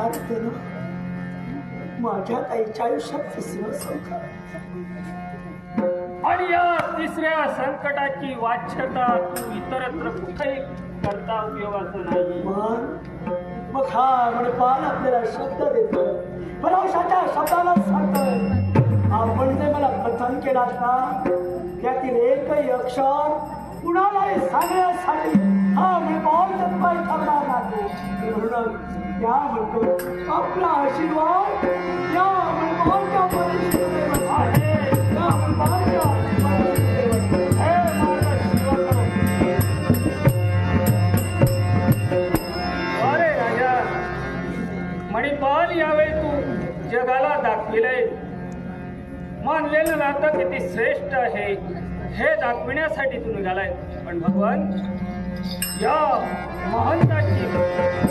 असते ना माझ्या ताईच्या आयुष्यात तिसरं संकट. आणि या तिसऱ्या संकटाची वाच्यता तू इतरत्र कुठेही करता उपयोगाचं नाही. मन मग हा मणपाल आपल्याला शब्द देतो. पराशाच्या शब्दाला सांगतोय आपण जे मला कथन केला ना त्यातील एकही अक्षर कुणालाही सांगण्यासाठी म्हणतो आपला आशीर्वाद या मणपालच्या परिस्थितीवर आहे. या मणपालच्या अरे राजा मणिपाल यावेळी तू जगाला दाखविलंय. मानलेलं नातं किती श्रेष्ठ आहे हे दाखविण्यासाठी तू निघालाय. पण भगवान या महंताची